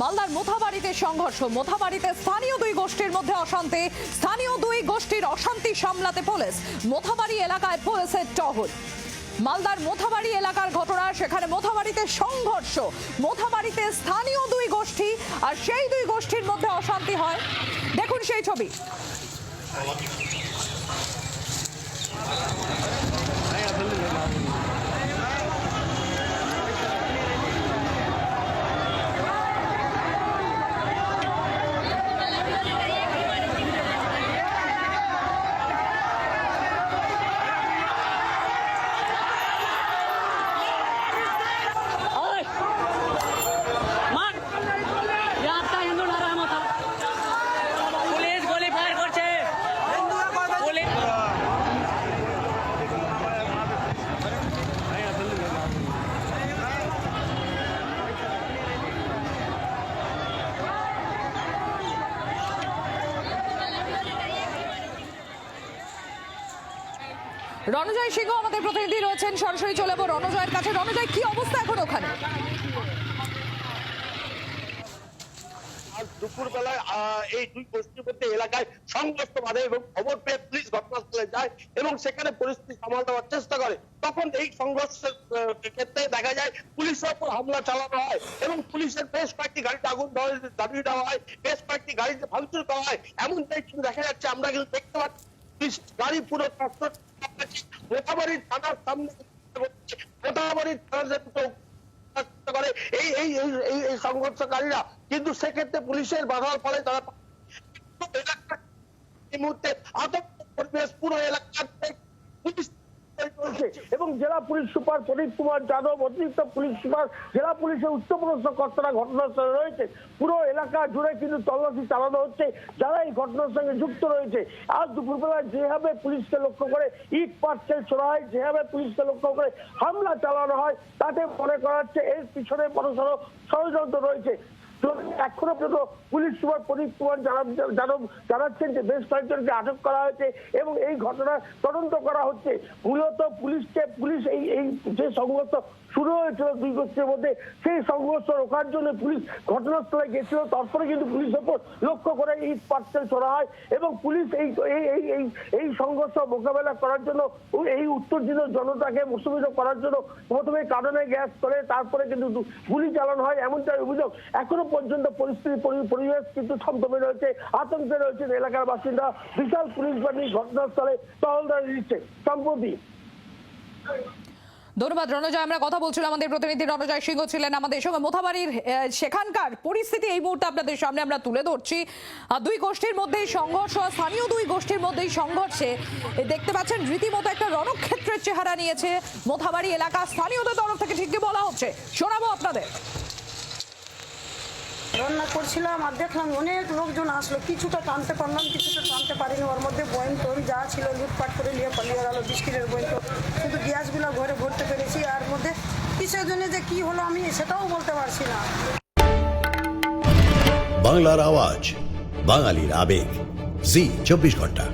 মালদার মোথাবাড়িতে সংঘর্ষ। মোথাবাড়িতে স্থানীয় দুই গোষ্ঠীর মধ্যে অশান্তি। স্থানীয় দুই গোষ্ঠীর অশান্তি সামলাতে পুলিশ। মোথাবাড়ি এলাকায় পুলিশের টহল। মালদার মোথাবাড়ি এলাকার ঘটনা, সেখানে মোথাবাড়িতে সংঘর্ষ। মোথাবাড়িতে স্থানীয় দুই গোষ্ঠী আর সেই দুই গোষ্ঠীর মধ্যে অশান্তি হয়। দেখুন সেই ছবি। রণজয় সিংহ আমাদের প্রতিনিধি রয়েছেন, সরাসরি চলে যাব রণজয়ের কাছে। রণজয়, কি অবস্থা এখন ওখানে? দেখা যায় পুলিশের উপর হামলা চালানো হয় এবং পুলিশের কয়েকটি গাড়িতে আগুন দেওয়া হয় কয়েকটি গাড়িতে হয়। কিন্তু দেখা যাচ্ছে, আমরা কিন্তু দেখতে পাচ্ছি গাড়ি পুরো মোটাবাড়ির থানার সামনে মোটাবাড়ির থানার করে, এই- এই এই সংঘর্ষকারীরা কিন্তু সেক্ষেত্রে পুলিশের বাধার ফলে তারা এই মুহূর্তে আতঙ্ক পরিবেশ, পুরো এলাকাতে পুলিশ চলছে এবং জেলা পুলিশ সুপার প্রদীপ কুমার যাদব, অতিরিক্ত পুলিশ সুপার, জেলা পুলিশের উচ্চপদস্থ কর্তারা ঘটনাস্থলে রয়েছে। পুরো এলাকা জুড়ে কিন্তু তল্লাশি চালানো হচ্ছে, যারা এই ঘটনার সঙ্গে যুক্ত রয়েছে। আজ দুপুরবেলায় যেভাবে পুলিশকে লক্ষ্য করে ইট পাটকেল ছোড়া হয়, যেভাবে পুলিশকে লক্ষ্য করে হামলা চালানো হয়, তাতে মনে করা হচ্ছে এর পিছনে বড় সড় ষড়যন্ত্র রয়েছে। এখনও পর্যন্ত পুলিশ সুপার প্রদীপ কুমার যাদব জানাচ্ছেন যে বেশ কয়েকজনকে আটক করা হয়েছে এবং এই ঘটনার তদন্ত করা হচ্ছে। মূলত পুলিশকে পুলিশ এই এই যে সংঘর্ষ শুরু হয়েছিল দুই গোষ্ঠীর মধ্যে, সেই সংঘর্ষ জন্য পুলিশ ঘটনাস্থলে গেছিল। তারপরে কিন্তু পুলিশের উপর লক্ষ্য করে ইট পাটকেল ছোড়া হয় এবং পুলিশ এই এই এই এই এই সংঘর্ষ মোকাবেলা করার জন্য এই উত্তর দিনের জনতাকে মুসমিত করার জন্য প্রথমে কারণে গ্যাস করে, তারপরে কিন্তু গুলি চালানো হয়, এমনটাই অভিযোগ। এখনও পর্যন্ত পরিস্থিতি পরিবেশ কিন্তু থমথমে রয়েছে, আতঙ্কে রয়েছে এলাকার বাসিন্দা। বিশাল পুলিশ বাহিনী ঘটনাস্থলে টহলদারি দিচ্ছে সম্প্রতি ধন্যবাদ, রণজয়। আমরা কথা বলছিলাম আমাদের প্রতিনিধি রণজয় সিংহ ছিলেন আমাদের সঙ্গে। মোথাবাড়ির সেখানকার পরিস্থিতি এই মুহূর্তে আপনাদের সামনে আমরা তুলে ধরছি। দুই গোষ্ঠীর মধ্যেই সংঘর্ষ, স্থানীয় দুই গোষ্ঠীর মধ্যেই সংঘর্ষে দেখতে পাচ্ছেন রীতিমতো একটা রণক্ষেত্রের চেহারা নিয়েছে মোথাবাড়ি এলাকা। স্থানীয়দের তরফ থেকে ঠিক কি বলা হচ্ছে? শোনাবো আপনাদের। রান্না করছিলাম আর দেখলাম অনেক লোকজন আসলো। কিছুটা টানতে পারলাম, কিছুটা টানতে পারিনি। ওর মধ্যে বয়ন টোন যা ছিল লুটপাট করে নিয়ে পালিয়ে গেলো, বিস্কিটের বয়ন তো কিন্তু গ্যাসগুলো ঘরে ভরতে পেরেছি, আর মধ্যে কিসের জন্য যে কি হলো আমি সেটাও বলতে পারছি না। বাংলার আওয়াজ, বাঙালির আবেগ। জি, চব্বিশ ঘণ্টা।